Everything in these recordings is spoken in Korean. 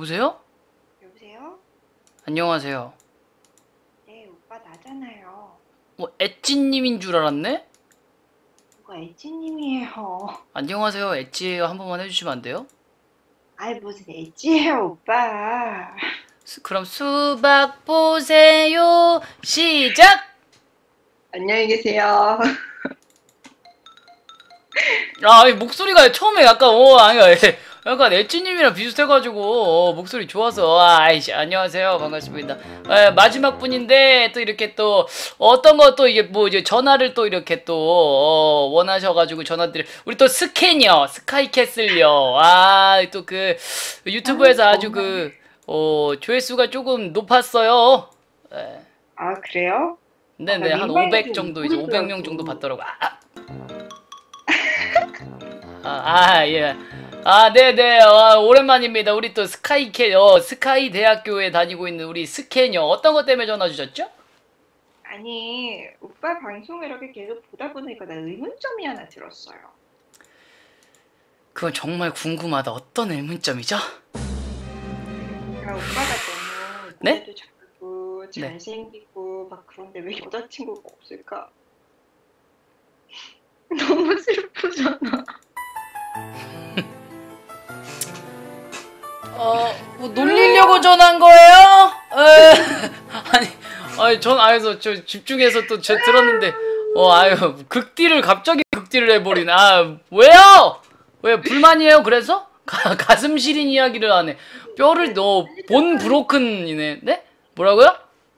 여보세요? 여보세요? 안녕하세요. 네, 오빠 나잖아요. 뭐 엣지님인 줄 알았네? 누가 엣지님이에요. 안녕하세요. 엣지예요. 한 번만 해주시면 안 돼요? 아이, 무슨 엣지예요, 오빠. 수- 그럼 수박 보세요. 시작. 안녕히 계세요. 아, 이 목소리가 처음에 약간 어 아니 예. 약간 엣지님이랑 비슷해가지고 어, 목소리 좋아서 아이씨 안녕하세요 반갑습니다. 예, 마지막 분인데 또 이렇게 또 어떤 거 또 이게 뭐 이제 전화를 또 이렇게 또 어, 원하셔가지고 전화드려 우리 또 스캐녀 스카이캐슬요 아 또 그 유튜브에서 아, 아주 그 어, 조회수가 조금 높았어요. 예. 아, 그래요? 네네 아, 한 민망해서 500 정도 이제 못 500명 정도. 봤더라고. 아, 아, 아 예. 아 네네 아, 오랜만입니다. 우리 또 스카이캐 어 스카이 대학교에 다니고 있는 우리 스캐녀 어떤 것 때문에 전화 주셨죠? 아니, 오빠 방송을 이렇게 계속 보다 보니까 나 의문점이 하나 들었어요. 그건 정말 궁금하다. 어떤 의문점이죠? 그러니까 오빠가 너무 네? 노래도 잘하고 네. 잘생기고 막 그런데 왜 여자친구가 없을까? 너무 슬프잖아. 어, 뭐 놀리려고 전화한 거예요? 에, 아니, 아니 전 아에서 저 집중해서 또 제 들었는데, 어, 아유 극딜을 갑자기 극딜을 해버리네. 아, 왜요? 왜 불만이에요? 그래서 가, 가슴 시린 이야기를 하네. 뼈를 너 본 브로큰이네. 네? 뭐라고요?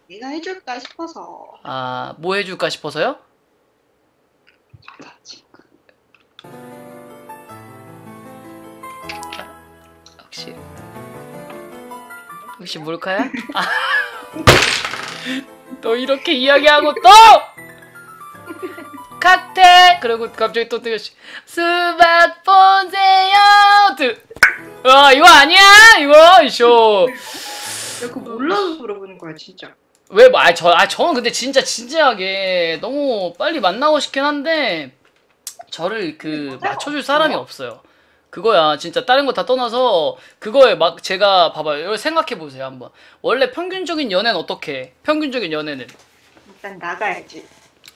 내가 해줄까 싶어서. 아, 뭐 해줄까 싶어서요? 여자친 혹시 몰카야? 아. 또 이렇게 이야기하고 또 칵테일 그리고 갑자기 또 뜨시 수박 보세요 와 이거 아니야 이거 쇼 야, 그거 몰라서 물어보는 거야, 진짜. 왜, 뭐, 아, 저, 아, 저는 근데 진짜 진지하게 너무 빨리 만나고 싶긴 한데, 저를 그, 여자가 맞춰줄 사람이 없어요? 그거야, 진짜 다른 거 다 떠나서, 그거에 막, 제가, 봐봐요. 이거 생각해 보세요, 한번. 원래 평균적인 연애는 어떻게 해? 평균적인 연애는. 일단 나가야지.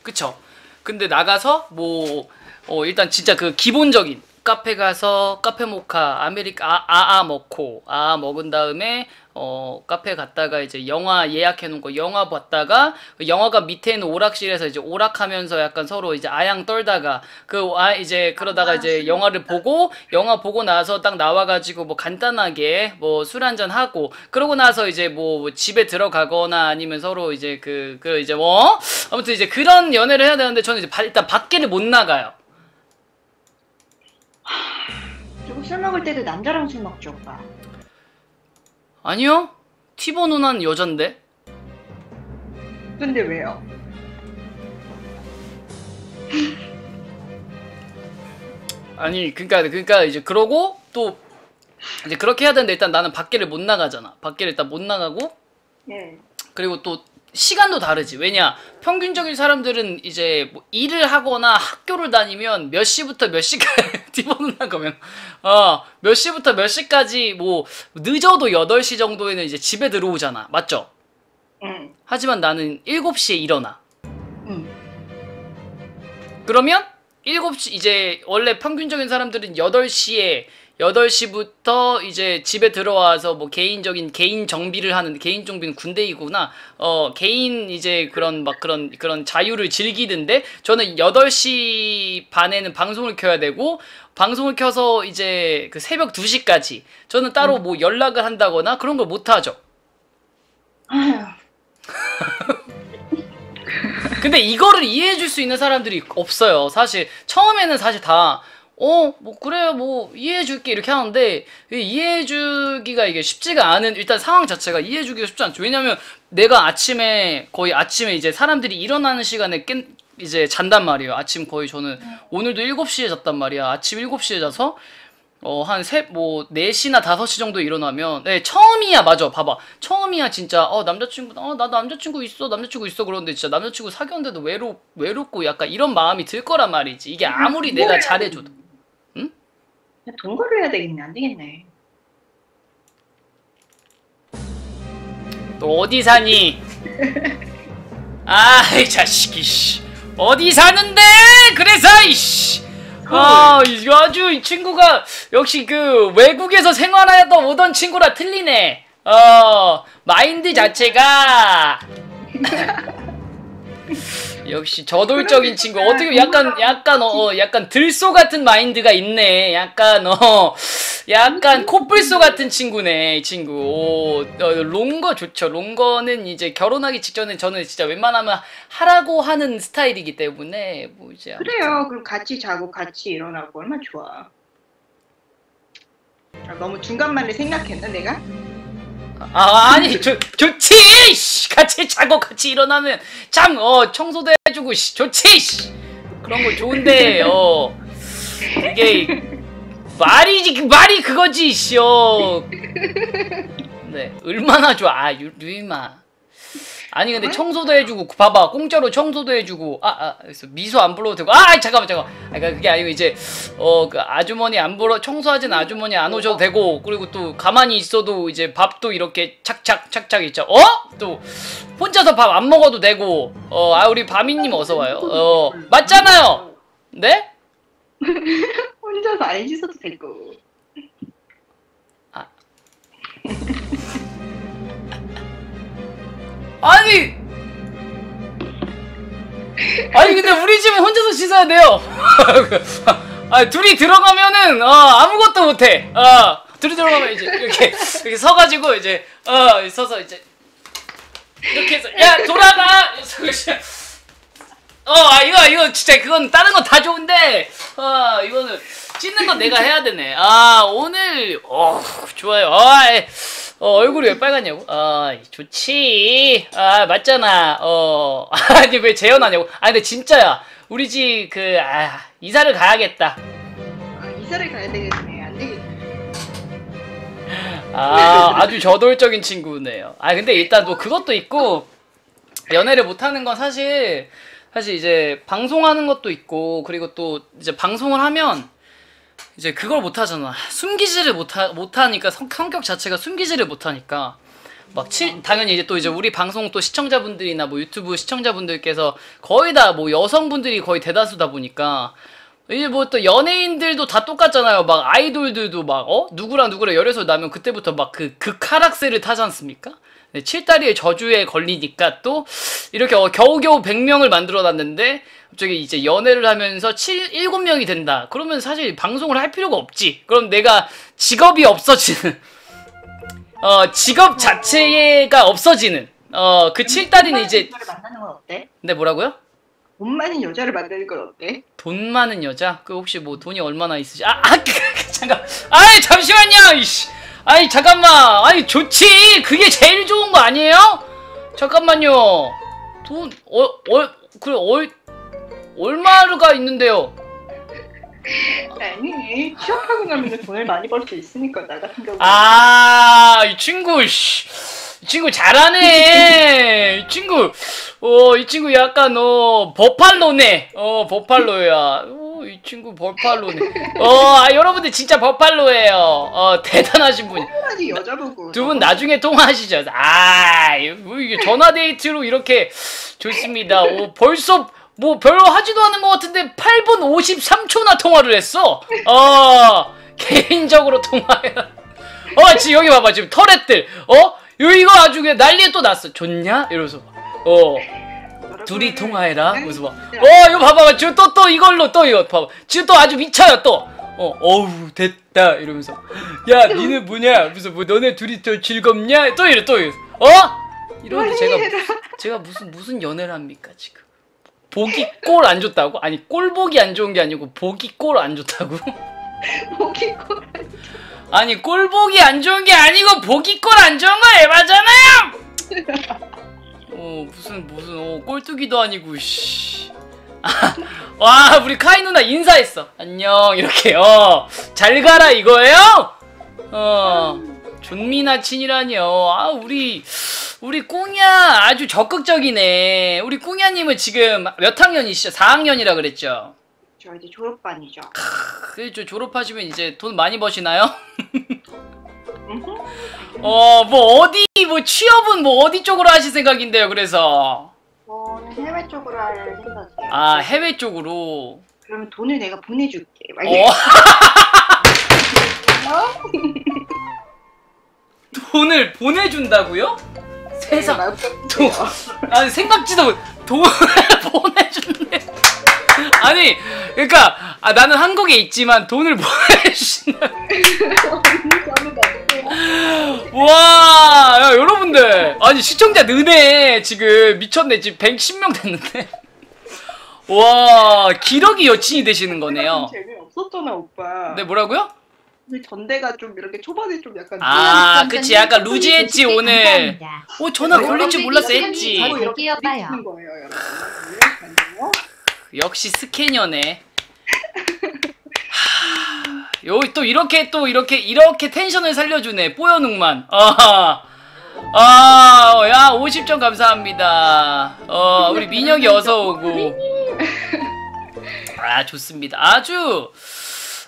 그쵸? 근데 나가서, 뭐, 어, 일단 진짜 그 기본적인, 카페 가서, 카페 모카, 아메리카, 아, 아, 아 먹고, 아, 먹은 다음에, 어, 카페 갔다가 이제 영화 예약해 놓은 거 영화 봤다가 그 영화가 밑에 있는 오락실에서 이제 오락하면서 약간 서로 이제 아양 떨다가 그 아 이제 그러다가 이제 영화를 보고 영화 보고 나서 딱 나와 가지고 뭐 간단하게 뭐 술 한잔 하고 그러고 나서 이제 뭐 집에 들어가거나 아니면 서로 이제 그그 이제 뭐 아무튼 이제 그런 연애를 해야 되는데 저는 이제 바- 일단 밖에를 못 나가요. 술 먹을 때도 남자랑 술 먹죠, 오빠. 아니요. 티보 누나는 여잔데. 근데 왜요? 아니 그러니까 그러니까 이제 그러고 또 이제 그렇게 해야 되는데 일단 나는 밖에를 못 나가잖아. 밖에를 일단 못 나가고 네. 그리고 또 시간도 다르지. 왜냐 평균적인 사람들은 이제 뭐 일을 하거나 학교를 다니면 몇 시부터 몇 시까지 뒤보는 거면 어몇 시부터 몇 시까지 뭐 늦어도 8시 정도에는 이제 집에 들어오잖아. 맞죠? 응. 하지만 나는 7시에 일어나. 응. 그러면 7시 이제 원래 평균적인 사람들은 8시에 8시부터 이제 집에 들어와서 뭐 개인적인 개인 정비를 하는 개인 정비는 군대이구나. 어, 개인 이제 그런 막 그런 그런 자유를 즐기는데 저는 8시 반에는 방송을 켜야 되고 방송을 켜서 이제 그 새벽 2시까지 저는 따로 뭐 연락을 한다거나 그런 걸 못 하죠. 근데 이거를 이해해 줄 수 있는 사람들이 없어요. 사실 처음에는 사실 다 어, 뭐 그래요. 뭐 이해해 줄게 이렇게 하는데 이해해 주기가 이게 쉽지가 않은 일단 상황 자체가 이해해 주기가 쉽지 않죠. 왜냐면 내가 아침에 거의 아침에 이제 사람들이 일어나는 시간에 깬 이제 잔단 말이에요. 아침 거의 저는 오늘도 7시에 잤단 말이야. 아침 7시에 자서 어, 한 세, 뭐, 4시나 5시 정도 일어나면, 네, 처음이야, 맞아. 봐봐. 처음이야, 진짜, 어, 남자친구, 어, 나 남자친구 있어, 남자친구 있어. 그러는데 진짜 남자친구 사귀었는데도 외로, 외롭고 약간 이런 마음이 들 거란 말이지. 이게 아무리 내가 잘해줘도. 동거를 해야 되겠네. 안 되겠네. 또 어디 사니? 아 이 자식이 씨 어디 사는데? 그래서 이씨 아 아주 이 친구가 역시 그 외국에서 생활하다 오던 친구라 틀리네. 어 마인드 자체가 역시 저돌적인 친구. 어떻게 약간 약간 어 어, 약간 들소 같은 마인드가 있네. 약간 어 약간 코뿔소 같은 친구네 이 친구. 오, 어, 롱거 좋죠. 롱거는 이제 결혼하기 직전에 저는 진짜 웬만하면 하라고 하는 스타일이기 때문에 뭐 이제 그래요. 그럼 같이 자고 같이 일어나고 얼마나 좋아. 아, 너무 중간만을 생각했나 내가? 아 아니 좋 좋지 씨. 같이 자고 같이 일어나면 참 어 청소도 해주고 씨, 좋지 씨. 그런 거 좋은데 어. 이게 말이지 말이 그거지 씨어. 네 얼마나 좋아. 아 유, 유이마 아니 근데 청소도 해주고 봐봐 공짜로 청소도 해주고 아아 그래서 미소 안 불러도 되고 아 잠깐만 잠깐만 아 그러니까 그게 아니고 이제 어 그 아주머니 안 불러 청소하진 아주머니 안 오셔도 되고 그리고 또 가만히 있어도 이제 밥도 이렇게 착착 착착 있죠 어? 또 혼자서 밥 안 먹어도 되고 어 아 우리 바미님 어서 와요 어 맞잖아요 네? 혼자서 안 씻어도 되고. 아니! 아니 근데 우리 집은 혼자서 씻어야 돼요. 아 둘이 들어가면은 어 아무것도 못해. 어 둘이 들어가면 이제 이렇게 이렇게 서가지고 이제 어 서서 이제 이렇게 해서 야 돌아가! 어 아, 이거 이거 진짜 그건 다른 건 다 좋은데 어 이거는 찢는 건 내가 해야 되네. 아 오늘 어 좋아요. 아, 에, 어, 얼굴이 왜 빨갛냐고? 아, 좋지. 아, 맞잖아. 어, 아니, 왜 재현하냐고? 아, 근데 진짜야. 우리 집, 그, 아, 이사를 가야겠다. 아, 이사를 가야 되겠네. 안 되겠네. 아, 아주 저돌적인 친구네요. 아, 근데 일단 뭐 그것도 있고, 연애를 못하는 건 사실, 사실 이제 방송하는 것도 있고, 그리고 또 이제 방송을 하면, 이제 그걸 못하잖아. 숨기지를 못하, 못하니까 성, 성격 자체가 숨기지를 못하니까. 막 칠, 당연히 이제 또 이제 우리 방송 또 시청자분들이나 뭐 유튜브 시청자분들께서 거의 다 뭐 여성분들이 거의 대다수다 보니까 이제 뭐 또 연예인들도 다 똑같잖아요. 막 아이돌들도 막 어? 누구랑 누구랑 열애설 나면 그때부터 막 그 극하락세를 타지 않습니까? 네, 칠다리의 저주에 걸리니까 또 이렇게 어, 겨우겨우 100명을 만들어 놨는데 갑자기 이제 연애를 하면서 7, 7명이 된다. 그러면 사실 방송을 할 필요가 없지. 그럼 내가 직업이 없어지는 어, 직업 자체가 없어지는 어, 그 칠다리는 이제 여자를 만나는 건 어때? 네 뭐라고요? 돈 많은 여자를 만나는 건 어때? 돈 많은 여자? 그 혹시 뭐 돈이 얼마나 있으시? 아, 아 잠깐. 아이 잠시만요. 이씨. 아이 잠깐만. 아니 좋지. 그게 제일 좋은 거 아니에요? 잠깐만요. 돈 어, 어, 그래 얼 얼마가 있는데요? 아니 취업하고 나면 돈을 많이 벌 수 있으니까 나 같은 경우 아, 이 친구, 씨. 이 친구 잘하네. 이 친구, 어, 이 친구 약간, 어, 버팔로네. 어, 버팔로야. 어, 이 친구 버팔로네. 어, 아, 여러분들 진짜 버팔로예요. 어, 대단하신 분. 두 분 나중에 통화하시죠. 아, 뭐 이게 전화 데이트로 이렇게 좋습니다. 오, 벌써 뭐 별로 하지도 않은 것 같은데 8분 53초나 통화를 했어. 어, 개인적으로 통화해. 어, 지금 여기 봐봐. 지금 터렛들. 어? 요 이거 아주 그냥 난리에 또 났어. 좋냐? 이러면서. 어. 둘이 통화해라. 그래서 봐. 어, 이거 봐봐. 지금 또, 또 이걸로 또 이거 봐봐. 지금 또 아주 미쳐요, 또. 어, 어우, 됐다. 이러면서. 야, 니네 뭐냐? 무슨, 뭐, 너네 둘이 더 즐겁냐? 또 이래, 또 이래. 어? 이러는데 제가, 제가 무슨, 무슨 연애를 합니까, 지금. 보기 꼴 안 좋다고? 아니, 꼴 보기 안 좋은 게 아니고, 보기 꼴 안 좋다고? 목이 꼴 아니, 꼴 보기 안 좋은 게 아니고, 보기 꼴 안 좋은 거 에바잖아요! 어, 무슨, 무슨, 어, 꼴뚜기도 아니고, 씨. 아, 와, 우리 카이 누나 인사했어. 안녕, 이렇게, 어. 잘 가라, 이거예요? 어. 존미나 친이라니요. 아, 우리, 우리 꽁야 아주 적극적이네. 우리 꽁야님은 지금 몇 학년이시죠? 4학년이라 그랬죠? 저 이제 졸업반이죠 그죠 졸업하시면 이제 돈 많이 버시나요? 어, 뭐 어디 뭐 취업은 뭐 어디 쪽으로 하실 생각인데요? 그래서 저는 해외 쪽으로 할 생각이에요. 아 해외 쪽으로. 그러면 돈을 내가 보내줄게. 막어 돈을 보내준다고요? 세상 막돈 아니 생각지도 못- 돈을 보내준대. 아니 그러니까 아, 나는 한국에 있지만 돈을 보내주신다. 저는 나중에 와, 야, 여러분들. 아니, 시청자 느네. 지금 미쳤네. 지금 110명 됐는데. 와, 기러기 여친이 되시는 거네요. 재미없었잖아 오빠. 네, 뭐라고요? 근데 전대가 좀 이렇게 초반에 좀 약간 아, 그치. 약간 루지했지, 오늘. 어, 전화 걸릴 줄 몰랐어, 했지. 뭐 이렇게 갈게요, 봐요. 부딪히는 거예요, 여러분. 이렇게 안 돼요? 역시 스캐녀네. 하, 요, 또 이렇게, 또 이렇게, 이렇게 텐션을 살려주네. 뽀여능만. 아, 아, 야, 50점 감사합니다. 어, 우리 민혁이 어서 오고. 아, 좋습니다. 아주,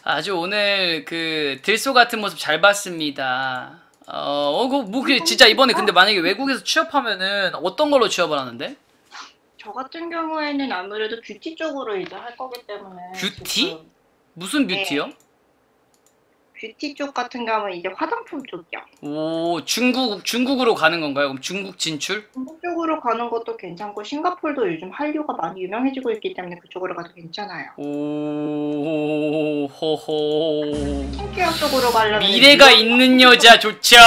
아주 오늘 그, 들소 같은 모습 잘 봤습니다. 어, 어, 그, 뭐, 그, 진짜 이번에 근데 만약에 외국에서 취업하면은 어떤 걸로 취업을 하는데? 저 같은 경우에는 아무래도 뷰티 쪽으로 이제 할 거기 때문에 뷰티? 지금 무슨 네. 뷰티요? 뷰티 쪽 같은 경우는 이제 화장품 쪽이요. 오, 중국, 중국으로 가는 건가요? 그럼 중국 진출? 중국 쪽으로 가는 것도 괜찮고 싱가폴도 요즘 한류가 많이 유명해지고 있기 때문에 그쪽으로 가도 괜찮아요. 오, 호호. 스킨케어 쪽으로 가려면 미래가 있는 여자 좋죠.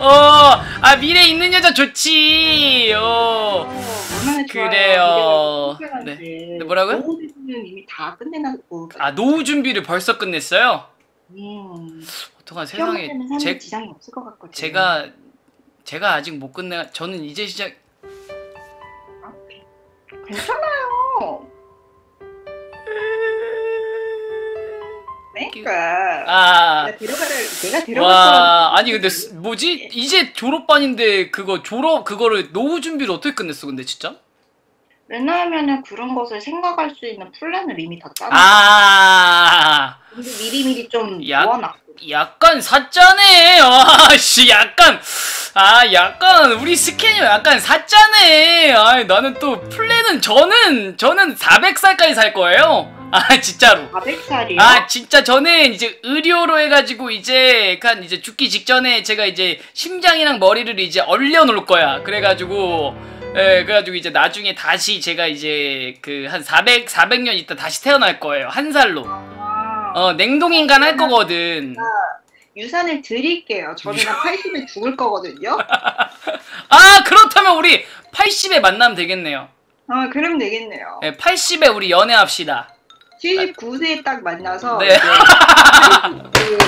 어, 아, 미래 있는 여자 좋지. 어. 얼마나 좋아요. 그래요. 네. 네. 네, 뭐라고요? 노후대는 이미 다 끝내놨고. 아, 노후 준비를 벌써 끝냈어요? 음. 어떡하 세상에. 제, 지장이 없을 것 같거든요. 제가, 제가 아직 못 끝내, 저는 이제 시작, 괜찮아요. 그러니까 아. 내가 데려가라 내가 와 거라고. 아니 근데 스- 뭐지 이제 졸업반인데 그거 졸업 그거를 노후 준비를 어떻게 끝냈어 근데 진짜 왜냐하면은 그런 것을 생각할 수 있는 플랜을 이미 다 짜놨어. 아 근데 미리미리 좀 야. 모아놨고. 약간 사짜네 아씨 약간 아 약간 우리 스캐녀 약간 사짜네. 아 나는 또 플랜은 저는 저는 400살까지 살 거예요. 아 진짜로. 400살이요? 아 진짜 저는 이제 의료로 해가지고 이제 약간 이제 죽기 직전에 제가 이제 심장이랑 머리를 이제 얼려 놓을 거야. 그래가지고 예 그래가지고 이제 나중에 다시 제가 이제 그 한 400, 400년 있다 다시 태어날 거예요. 한 살로. 아, 어 냉동인간 할 거거든 유산을 드릴게요. 저는 한 80에 죽을 거거든요. 아 그렇다면 우리 80에 만나면 되겠네요 아, 그럼 되겠네요. 예 80에 우리 연애합시다 79세에 딱 만나서 네. 이제 그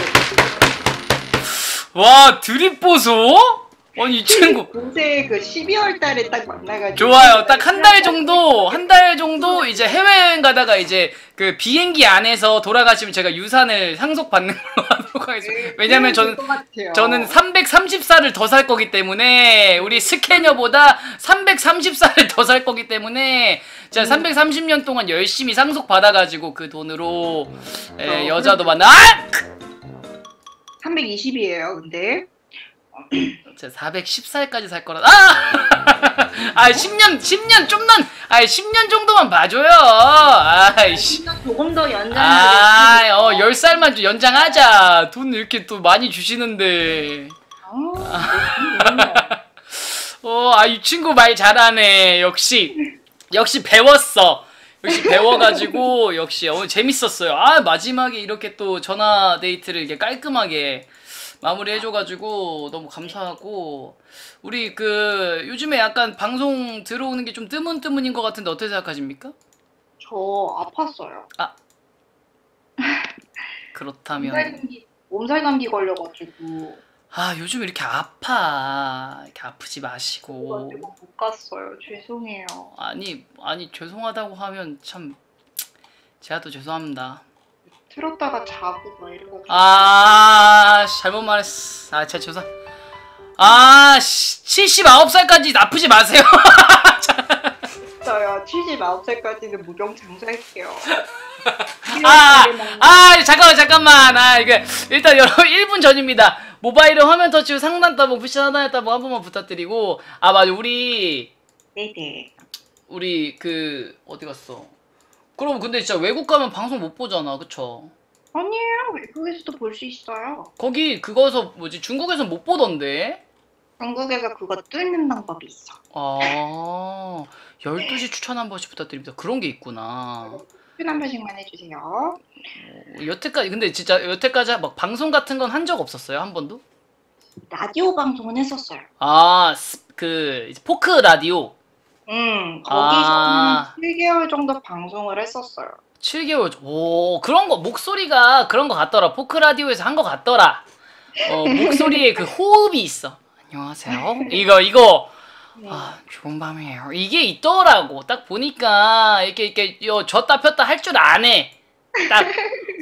와 드립 보소? 아니 이 친구 79세 그 12월 달에 딱 만나가지고 좋아요. 딱 한 달 정도, 한 달 정도 이제 해외여행 가다가 이제 그 비행기 안에서 돌아가시면 제가 유산을 상속받는 걸로 하도록 하겠습니다. 네, 왜냐면 저는. 저는 330살을 더살 거기 때문에 우리 스캐녀보다 330살을 더살 거기 때문에 제가 330년 동안 열심히 상속받아가지고 그 돈으로 에, 여자도 만나, 아! 320이에요. 근데 제가 410살까지 살 거라. 아! 아, 10년, 10년 좀만, 아, 10년 정도만 봐줘요. 아이씨. 조금 더 연장을 아, 어, 10살만 좀 연장하자. 돈 이렇게 또 많이 주시는데. 아, 어, 아, 이 친구 말 잘하네. 역시. 역시 배웠어. 역시 배워가지고, 역시 오늘 재밌었어요. 아, 마지막에 이렇게 또 전화 데이트를 이렇게 깔끔하게 마무리 해줘가지고 너무 감사하고, 우리 그, 요즘에 약간 방송 들어오는 게 좀 뜨문뜨문인 것 같은데 어떻게 생각하십니까? 저 아팠어요. 그렇다면. 몸살 감기, 몸살 감기 걸려가지고 아, 요즘 이렇게 아파. 이렇게 아프지 마시고. 못 갔어요. 죄송해요. 아니, 아니, 죄송하다고 하면 참, 제가 또 죄송합니다. 틀었다가 자고 막 이래가지고 아, 씨, 잘못 말했어. 아, 제가 죄송. 아, 씨, 79살까지 아프지 마세요. 진짜요. 79살까지는 무병 장수할게요. 아, 아, 잠깐만, 잠깐만. 아, 이게, 일단 여러분, 1분 전입니다. 모바일은 화면 터치 후 상단 따봉 푸시 하단에 따봉 한 번만 부탁드리고 아 맞아 우리 네네. 우리 그 어디 갔어? 그럼 근데 진짜 외국 가면 방송 못 보잖아, 그쵸? 아니에요. 외국에서도 볼 수 있어요. 거기 그거서 뭐지 중국에서 못 보던데? 한국에서 그거 뚫는 방법이 있어. 아 12시 추천 한 번씩 부탁드립니다. 그런 게 있구나. 한한 번씩만 해주세요. 어, 여태까지 근데 진짜 여태까지 막 방송 같은 건 한 적 없었어요 한 번도? 라디오 방송은 했었어요. 아그 포크 라디오 음, 아. 거기서는 7개월 정도 방송을 했었어요. 7개월 전- 오 그런 거 목소리가 그런 거 같더라 포크 라디오에서 한 거 같더라. 어 목소리에 그 호흡이 있어. 안녕하세요. 이거 이거 네. 아 좋은 밤이에요. 이게 있더라고. 딱 보니까 이렇게 이렇게 요 졌다 폈다 할 줄 아네. 딱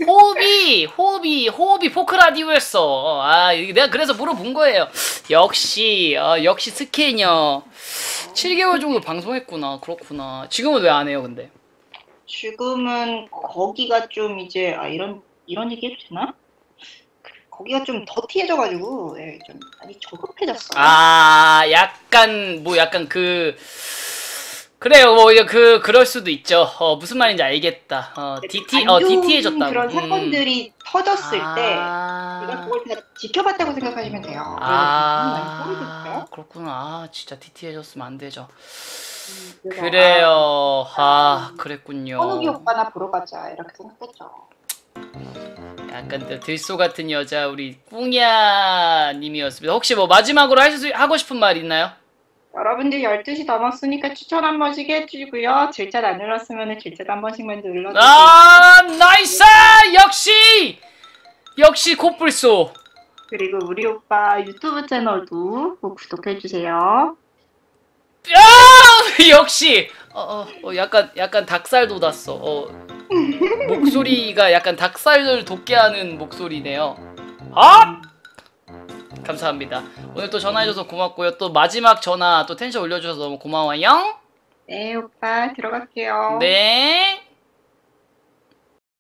호흡이 호흡이 호흡이 포크 라디오였어. 아 내가 그래서 물어본 거예요. 역시 어, 역시 스캐녀. 7개월 정도 방송했구나. 그렇구나. 지금은 왜 안 해요, 근데? 지금은 거기가 좀 이제 아 이런 이런 얘기 해도 되나? 거기가 좀 더티해져가지고 예, 좀 많이 저급해졌어요. 아, 약간 뭐 약간 그 그래요. 뭐 이제 그 그럴 수도 있죠. 어, 무슨 말인지 알겠다. 어, DT 어안 좋은 DT해졌다고. 그런 음. 사건들이 터졌을 때 아. 내가 그걸 다 지켜봤다고 생각하시면 돼요. 아. 그렇구나. 아, 진짜 DT해졌으면 안 되죠. 그래서 그래요. 아, 그랬군요. 현욱이 오빠나 보러 가자 이렇게 생각했죠. 약간 또 들소 같은 여자 우리 뿡야님이었습니다. 혹시 뭐 마지막으로 할 수, 하고 싶은 말 있나요? 여러분들 12시 넘었으니까 추천 한 번씩 해주고요. 질차 안 눌렀으면 질차 한 번씩만 눌러주세요. 아, 나이스! 역시! 역시 코뿔소. 그리고 우리 오빠 유튜브 채널도 꼭 구독해주세요. 야! 역시! 어, 어, 어, 약간, 약간 닭살 돋았어. 어, 목소리가 약간 닭살을 돋게 하는 목소리네요. 아! 감사합니다. 오늘 또 전화해줘서 고맙고요. 또 마지막 전화 또 텐션 올려주셔서 너무 고마워요. 네, 오빠 들어갈게요. 네.